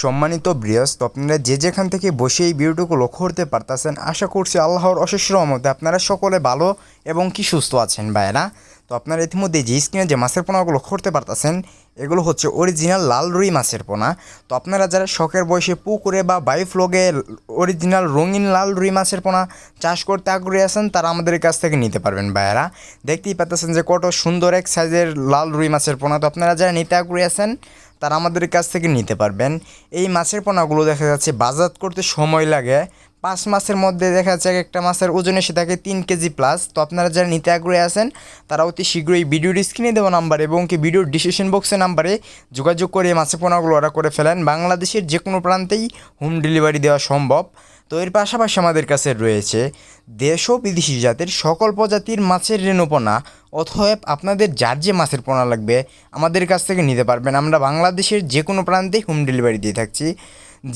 সম্মানিত বৃহস্ত আপনারা যে যেখান থেকে বসে এই ভিডিওটুকু লক্ষ্য করতে পারতেছেন, আশা করছি আল্লাহর অশেষ রহমতে আপনারা সকলে ভালো এবং কি সুস্থ আছেন ভাইয়েরা? তো আপনারা ইতিমধ্যে যে স্ক্রিনে যে মাছের পোনাগুলো লক্ষ্য করতে পারতেছেন, এগুলো হচ্ছে অরিজিনাল লাল রুই মাছের পোনা। তো আপনারা যারা শখের বয়সে পুকুরে বা বায়ুফ্লগে অরিজিনাল রঙিন লাল রুই মাছের পোনা চাষ করতে আগ্রহী আছেন, তারা আমাদের কাছ থেকে নিতে পারবেন ভাইয়েরা। দেখতেই পাচ্ছেন যে কত সুন্দর এক সাইজের লাল রুই মাছের পোনা। তো আপনারা যারা নিতে আগ্রহী আছেন তারা আমাদের কাছ থেকে নিতে পারবেন। এই মাছের পোনাগুলো দেখা যাচ্ছে বাজার করতে সময় লাগে। পাঁচ মাসের মধ্যে দেখা যাচ্ছে এক একটা মাছের ওজন এসে থাকে তিন কেজি প্লাস তো আপনারা যারা নিতে আগ্রহী আছেন, তারা অতি শীঘ্রই ভিডিওর স্ক্রিনে দেবো নাম্বার এবং কি ভিডিওর ডিসিশন বক্সের নাম্বারে যোগাযোগ করে মাছের পোনাগুলো অর্ডার করে ফেলেন। বাংলাদেশের যে কোনো প্রান্তেই হোম ডেলিভারি দেওয়া সম্ভব। তো এর পাশাপাশি আমাদের কাছে রয়েছে দেশ ও বিদেশি জাতের সকল প্রজাতির মাছের রেণুপোনা অথব আপনাদের যার যে মাছের পোনা লাগবে, আমাদের কাছ থেকে নিতে পারবেন। আমরা বাংলাদেশের যে কোনো প্রান্তে হোম ডেলিভারি দিয়ে থাকছি।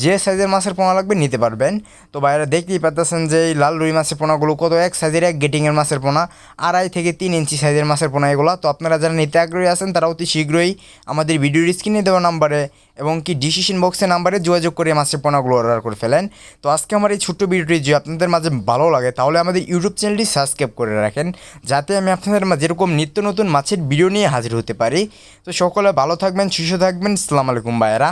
যে সাইজের মাছের পোনা লাগবে নিতে পারবেন। তো বাইরে দেখতেই পাচ্ছেন যে এই লাল রুই মাছের পোনাগুলো কত এক সাইজের, এক গেটিংয়ের মাছের পোনা, আড়াই থেকে তিন ইঞ্চি সাইজের মাছের পোনা এগুলো। তো আপনারা যারা নিতে আগ্রহী আছেন, তারা অতি শীঘ্রই আমাদের ভিডিওর স্ক্রিনে দেওয়া নাম্বারে এবং কি ডিসিশন বক্সের নাম্বারে যোগাযোগ করে মাছের পোনাগুলো অর্ডার করে ফেলেন। তো আজকে আমার এই ছোট্ট ভিডিওটি যদি আপনাদের মাঝে ভালো লাগে, তাহলে আমাদের ইউটিউব চ্যানেলটি সাবস্ক্রাইব করে রাখেন, যাতে আমি আপনাদের মাঝে এরকম নিত্য নতুন মাছের ভিডিও নিয়ে হাজির হতে পারি। তো সকলে ভালো থাকবেন, সুস্থ থাকবেন। সালাম আলাইকুম, ভাইয়েরা।